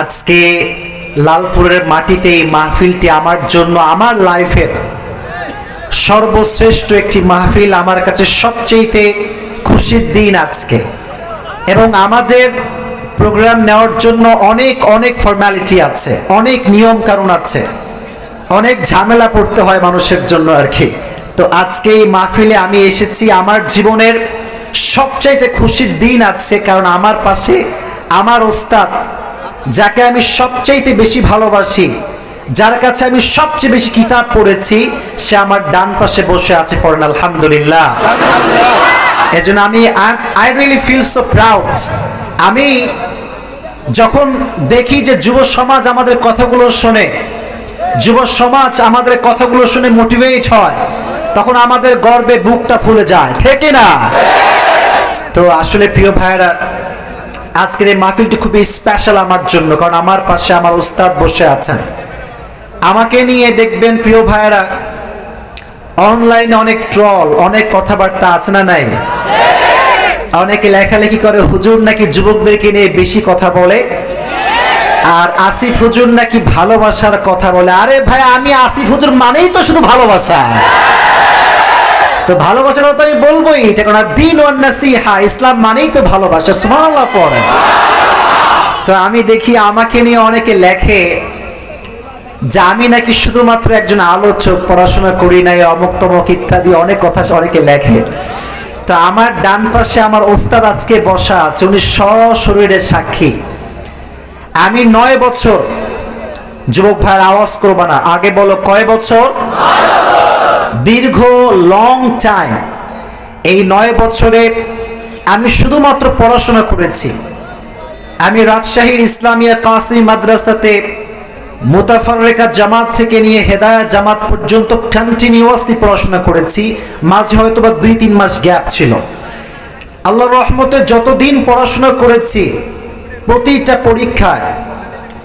আজকে লালপুরের মাটিতে এই মাহফিলটি আমার জন্য, আমার লাইফের সর্বশ্রেষ্ঠ একটি মাহফিল আমার কাছে সবচেয়েতে খুশির দিন আজকে। এবং আমাদের প্রোগ্রাম নেওয়ার জন্য অনেক অনেক ফর্মালিটি আছে, অনেক নিয়ম কারণ আছে, অনেক ঝামেলা পড়তে হয় মানুষের জন্য আর কি। তো আজকে এই মাহফিলে আমি এসেছি, আমার জীবনের সবচাইতে খুশির দিন আছে কারণ আমার পাশে আমার ওস্তাদ যাকে আমি সবচাইতে বেশি ভালোবাসি, যার কাছে আমি সবচেয়ে বেশি কিতাব পড়েছি, সে আমার ডান পাশে বসে আছে পড়েন, আলহামদুলিল্লাহ। এজন্য আমি I really feel so proud আমি যখন দেখি যে যুব সমাজ আমাদের কথাগুলো শোনে, যুব সমাজ আমাদের কথাগুলো শুনে মোটিভেট হয়, তখন আমাদের গর্বে বুকটা ফুলে যায়, ঠিক না তো আসলে প্রিয় ভাইয়েরা আজকের এই মাহফিলটি খুবই স্পেশাল আমার জন্য, কারণ আমার পাশে আমার উস্তাদ বসে আছেন। আমাকে নিয়ে দেখবেন প্রিয় ভাইয়েরা অনলাইনে অনেক ট্রল অনেক কথাবার্তা আছে না নাই? অনেকে লেখালেখি করে, হুজুর নাকি যুবকদেরকে নিয়ে বেশি কথা বলে? আর আসিফ হুজুর নাকি ভালোবাসার কথা বলে? আরে ভাই, আমি আসিফ হুজুর মানেই তো শুধু ভালোবাসা। তো ভালোবাসার কথা আমি বলবোই, এটা কারণ দিন ওয়ান্নাসিহা ইসলাম মানেই তো ভালোবাসা, সুবহানাল্লাহ পড়ে তো আমি দেখি আমাকে নিয়ে অনেকে লেখে যে আমি নাকি শুধুমাত্র একজন আলোচক, পড়াশোনা করি নাই অমুক তমক ইত্যাদি, অনেক কথা অনেকে লেখে। তো আমার ডান পাশে আমার ওস্তাদ আজকে বসা আছে, উনি সশরীরের সাক্ষী। আমি নয় বছর, যুবক ভাইয়ের আওয়াজ করব না, আগে বলো কয় বছর? দীর্ঘ লং টাইম এই নয় বছরে আমি শুধুমাত্র পড়াশোনা করেছি। আমি রাজশাহীর ইসলামিয়া কাসমি মাদ্রাসাতে মোতাফারেকা জামাত থেকে নিয়ে হেদায়া জামাত পর্যন্ত কন্টিনিউয়াসলি পড়াশোনা করেছি। মাঝে হয়তো বা দুই, তিন মাস গ্যাপ ছিল। আল্লাহ রহমতে যতদিন পড়াশোনা করেছি, প্রতিটা পরীক্ষায়,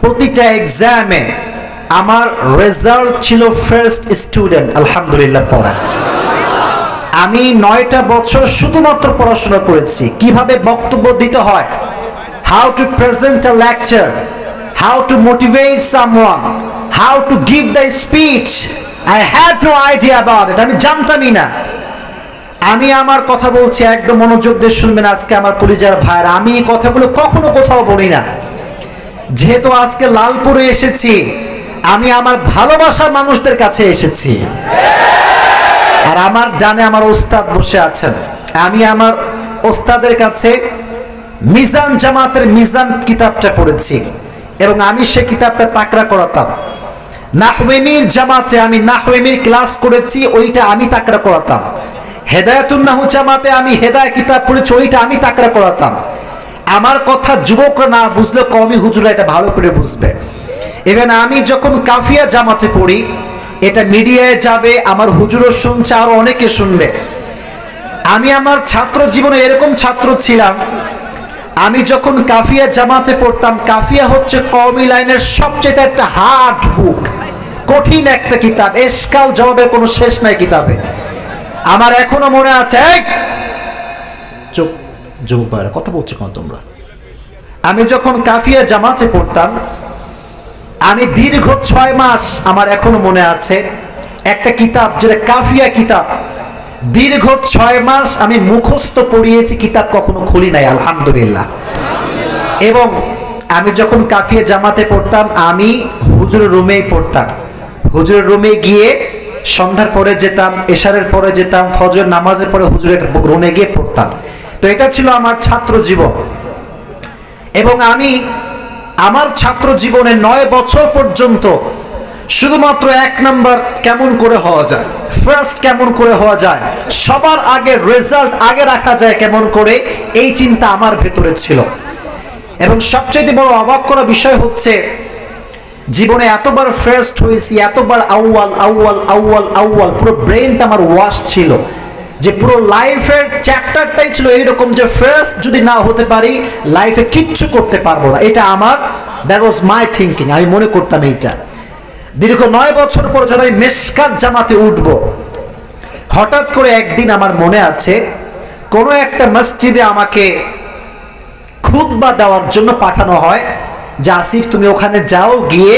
প্রতিটা এক্সামে আমার রেজাল্ট ছিল ফার্স্ট স্টুডেন্ট আলহামদুলিল্লাহ পড়া। আমি নয়টা বছর শুধুমাত্র পড়াশোনা করেছি। কীভাবে বক্তব্য দিতে হয়? How to present a lecture how to motivate someone how to give the speech I had no idea about it আমি জানতামই না। আমি আমার কথা বলছি, একদম মনোযোগ দিয়ে শুনবেন আজকে আমার কলিজার ভাইয়ের। আমি এই কথাগুলো কখনো কোথাও বলি না। যেহেতু আজকে লালপুরে এসেছি আমি আমার ভালোবাসার মানুষদের কাছে এসেছি। আর আমার ডানে আমার ওস্তাদ বসে আছেন। আমি আমার ওস্তাদের কাছে মিজান জামাতের মিজান কিতাবটা পড়েছি এবং আমি সে কিতাবটা তাকরা করাতাম। নাহওয়েমির জামাতে আমি নাহওয়েমির ক্লাস করেছি, ওইটা আমি তাকরা করাতাম। হেদায়তুন নাহু জামাতে আমি হেদায় কিতাব পড়েছি, ওইটা আমি তাকরা করাতাম। আমার কথা যুবকরা না বুঝলে কমই হুজুরা এটা ভালো করে বুঝবে। ইভেন আমি যখন কাফিয়া জামাতে পড়ি এটা মিডিয়ায় যাবে আমার হুজুরও শুনছে আরও অনেকে শুনবে। আমি আমার ছাত্র জীবনে এরকম ছাত্র ছিলাম আমি যখন কাফিয়া জামাতে পড়তাম কাফিয়া হচ্ছে কওমি লাইনের সবচেয়ে একটা হার্ড বুক কঠিন একটা কিতাব এসকাল জবাবের কোনো শেষ নাই কিতাবে। আমার এখনও মনে আছে! চুপ যুবক কথা বলছো কেন তোমরা? আমি যখন কাফিয়া জামাতে পড়তাম আমি দীর্ঘ ছয় মাস আমার এখনও মনে আছে একটা কিতাব, যেটা কাফিয়া কিতাব। দীর্ঘ ছয় মাস আমি মুখস্থ পড়িয়েছি, কিতাব কখনো খুলি নাই, আলহামদুলিল্লাহ। এবং আমি যখন কাফিয়া জামাতে পড়তাম, আমি হুজুর রুমেই পড়তাম। হুজুরের রুমে গিয়ে সন্ধ্যার পরে যেতাম, এশারের পরে যেতাম ফজর নামাজের পরে হুজুরের রুমে গিয়ে পড়তাম। তো এটা ছিল আমার ছাত্র জীবন। এবং আমি আমার ছাত্র জীবনে নয় বছর পর্যন্ত শুধুমাত্র এক নাম্বার কেমন করে হওয়া যায়? ফার্স্ট কেমন করে হওয়া যায়? সবার আগে রেজাল্ট আগে রাখা যায় কেমন করে? এই চিন্তা আমার ভেতরে ছিল। এবং সবচেয়ে বড় অবাক করা বিষয় হচ্ছে, জীবনে এতবার ফার্স্ট হয়েছি, এতবার আউয়াল আউয়াল আউয়াল আউয়াল, পুরো ব্রেনটা আমার ওয়াশ ছিল। যে পুরো লাইফের চ্যাপ্টারটাই ছিল এইরকম যে ফার্স্ট যদি না হতে পারি লাইফে কিচ্ছু করতে পারব না। এটা আমার দ্যাট ওয়াজ মাই থিঙ্কিং আমি মনে করতাম এইটা। দীর্ঘ নয় বছর পর যখন আমি মেসকাত জামাতে উঠব, হঠাৎ করে একদিন আমার মনে আছে, কোনো একটা মসজিদে আমাকে খুতবা দেওয়ার জন্য পাঠানো হয়, যে আসিফ, তুমি ওখানে যাও গিয়ে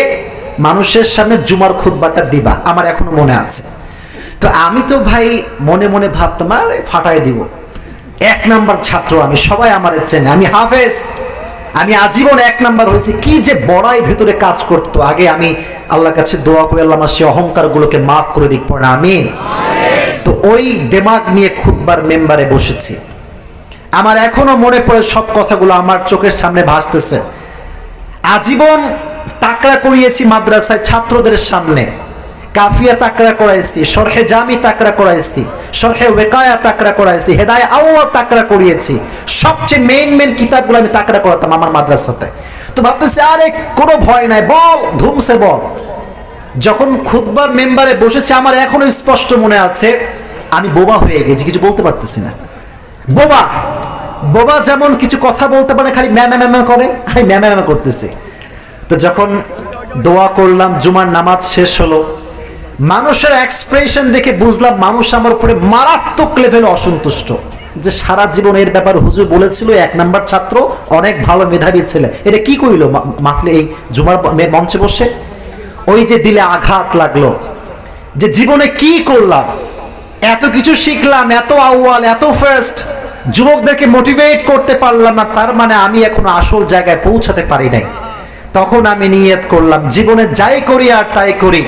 মানুষের সামনে জুমার খুতবাটা দিবা। আমার এখনও মনে আছে। তো আমি তো ভাই মনে মনে ভাবতাম, আরে ফাটাই দিব। এক নাম্বার ছাত্র আমি, সবাই আমার চেনে। আমি হাফেজ, আমি আজীবন এক নাম্বার হয়েছি। কি যে বড়াই ভিতরে কাজ করতো। আগে আমি আল্লাহর কাছে দোয়া করে, আল্লাহ সে অহংকারগুলোকে মাফ করে দিক, পড়ে আমিন। তো ওই দেমাগ নিয়ে খুববার মেম্বারে বসেছি। আমার এখনও মনে পড়ে সব কথাগুলো আমার চোখের সামনে ভাসতেছে। আজীবন তাকড়া করিয়েছি মাদ্রাসায় ছাত্রদের সামনে। কাফিয়া তাকরা করাইছি সরহে জামি তাকড়া করাইছি সরহে ওয়েকায়া তাকড়া করাইছি, হেদায় আউয়া তাকরা করিয়েছি। সবচেয়ে মেইন মেইন কিতাবগুলো আমি তাকরা করাতাম আমার মাদ্রাসাতে। তো ভাবতেছি, আরে, কোনো ভয় নাই, বল ধুমসে বল। যখন খুদবার মেম্বারে বসেছে, আমার এখনও স্পষ্ট মনে আছে, আমি বোবা হয়ে গেছি, কিছু বলতে পারতেছি না। বোবা বোবা যেমন কিছু কথা বলতে পারে, খালি ম্যামা ম্যামা করে আমি ম্যামা ম্যামা করতেছি। তো যখন দোয়া করলাম, জুমার নামাজ শেষ হলো মানুষের এক্সপ্রেশন দেখে বুঝলাম মানুষ আমার উপরে মারাত্মক লেভেলে অসন্তুষ্ট। যে সারা জীবন এর ব্যাপারে হুজুর বলেছিল, এক নাম্বার ছাত্র অনেক ভালো মেধাবী ছেলে। এটা কি কইলো মা- মাহফিলে এই জুমার মঞ্চে বসে? ওই যে দিলে আঘাত লাগল। যে জীবনে কি করলাম? এত কিছু শিখলাম, এত আউয়াল, এত ফার্স্ট যুবকদেরকে মোটিভেট করতে পারলাম না, তার মানে আমি এখনও আসল জায়গায় পৌঁছাতে পারি নাই। তখন আমি নিয়ত করলাম, জীবনে যাই করি আর তাই করি।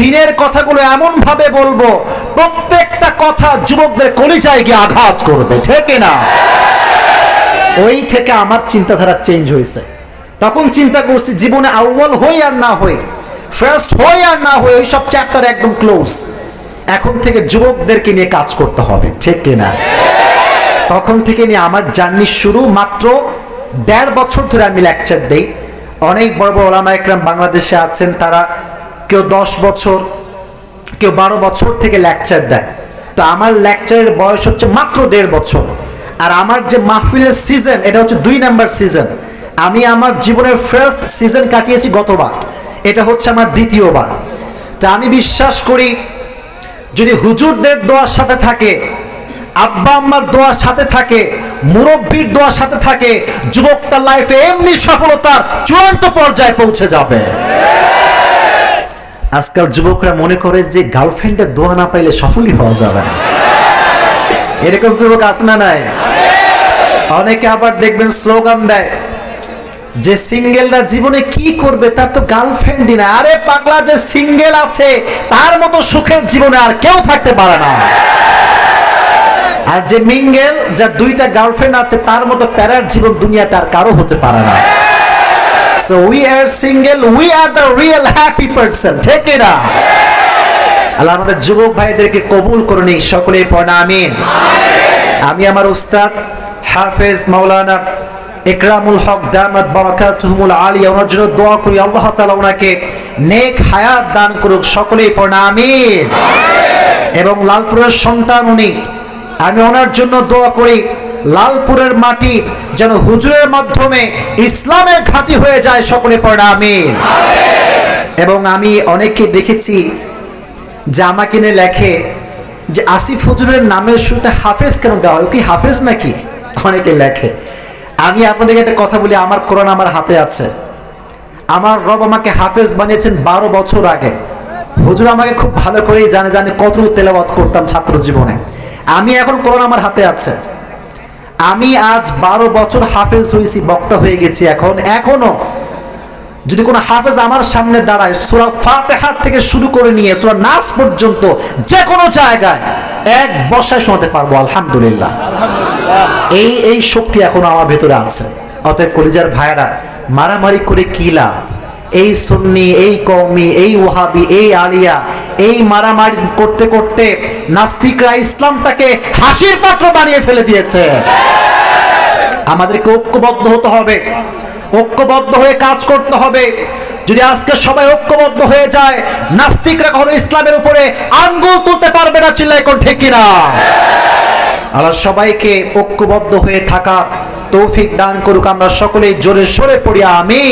দিনের কথাগুলো এমন ভাবে বলব, প্রত্যেকটা কথা যুবকদের কলিজায় গিয়ে আঘাত করবে, ঠিক না ওই থেকে আমার চিন্তাধারা চেঞ্জ হয়েছে। তখন চিন্তা করছি জীবনে আউ্বাল হই আর না হই ফার্স্ট হই আর না হই ওই সব চ্যাপ্টার একদম ক্লোজ এখন থেকে যুবকদেরকে নিয়ে কাজ করতে হবে, ঠিক কিনা? তখন থেকে নিয়ে আমার জার্নি শুরু মাত্র দেড় বছর ধরে আমি লেকচার দেই। অনেক বড় বড় ওলামা একরাম বাংলাদেশে আছেন, তারা কেউ দশ বছর, কেউ বারো বছর থেকে লেকচার দেয়। তো আমার লেকচারের বয়স হচ্ছে মাত্র দেড় বছর। আর আমার যে মাহফিলের সিজন এটা হচ্ছে দুই নাম্বার সিজন আমি আমার জীবনের ফার্স্ট সিজন কাটিয়েছি গতবার। এটা হচ্ছে আমার দ্বিতীয়বার। তা আমি বিশ্বাস করি, যদি হুজুরদের দোয়ার সাথে থাকে, আব্বা আম্মার দোয়ার সাথে থাকে, মুরব্বীর দোয়ার সাথে থাকে যুবক তার লাইফে এমনি সফলতার চূড়ান্ত পর্যায়ে পৌঁছে যাবে। আজকাল যুবকরা মনে করে যে গার্লফ্রেন্ডের দোয়া না পাইলে সফলই হওয়া যাবে না। এরকম যুবক আছে না নাই? অনেকে আবার দেখবেন স্লোগান দেয় যে সিঙ্গেলরা জীবনে কি করবে তার তো গার্লফ্রেন্ডই না। আরে পাগলা, যে সিঙ্গেল আছে, তার মতো সুখের জীবনে আর কেউ থাকতে পারে না। আর যে মিঙ্গেল, যার দুইটা গার্লফ্রেন্ড আছে, তার মতো প্যারার জীবন দুনিয়াতে আর কারও হতে পারে না। So we are single we are the real happy person ঠিক না আল্লাহ আমাদের যুবক ভাইদেরকে কবুল করে নিক সকলে আমিন। আমি আমার উস্তাদ হাফেজ মাওলানা ইকরামুল হক দামাত বারাকাতুহুমুল আলিয়া, ওনার জন্য দোয়া করি, আল্লাহ তাআলা ওনাকে নেক হায়াত দান করুক, সকলেই পড়া, আমিন। এবং লালপুরের সন্তান উনি, আমি ওনার জন্য দোয়া করি লালপুরের মাটি যেন হুজুরের মাধ্যমে ইসলামের ঘাঁটি হয়ে যায়, সকলে পড়া আমি এবং আমি অনেককে দেখেছি জামা কিনে লেখে যে আসিফ হুজুরের নামের শুরুতে হাফেজ কেন দেওয়া হয়? ও কি হাফেজ নাকি? অনেকে লেখে। আমি আপনাদেরকে একটা কথা বলি, আমার কোরআন আমার হাতে আছে। আমার রব আমাকে হাফেজ বানিয়েছেন বারো বছর আগে। হুজুর আমাকে খুব ভালো করেই জানে যে আমি কত তেলাওয়াত করতাম ছাত্র জীবনে। আমি এখন কোরআন আমার হাতে আছে। আমি আজ বারো বছর হাফেজ হয়েছি বক্তা হয়ে গেছি এখন। এখনও যদি কোনো হাফেজ আমার সামনে দাঁড়ায় সুরা ফাতেহার থেকে শুরু করে নিয়ে সুরা নাস পর্যন্ত যে কোনো জায়গায় এক বসায় শোনাতে পারব আলহামদুলিল্লাহ। এই এই শক্তি এখনও আমার ভেতরে আছে। অতএব কলিজার ভাইরা মারামারি করে কি লাভ? এই সুন্নি, এই কওমি, এই ওহাবি এই আলিয়া, এই মারামারি করতে করতে নাস্তিকরা ইসলামটাকে হাসির পাত্র বানিয়ে ফেলে দিয়েছে। আমাদেরকে ঐক্যবদ্ধ হতে হবে, ঐক্যবদ্ধ হয়ে কাজ করতে হবে। যদি আজকে সবাই ঐক্যবদ্ধ হয়ে যায়, নাস্তিকরা কখনো ইসলামের উপরে আঙ্গুল তুলতে পারবে না চিল্লাই কোন ঠিক কিনা? আল্লাহ সবাইকে ঐক্যবদ্ধ হয়ে থাকা তৌফিক দান করুক, আমরা সকলেই জোরে সরে পড়ি আমি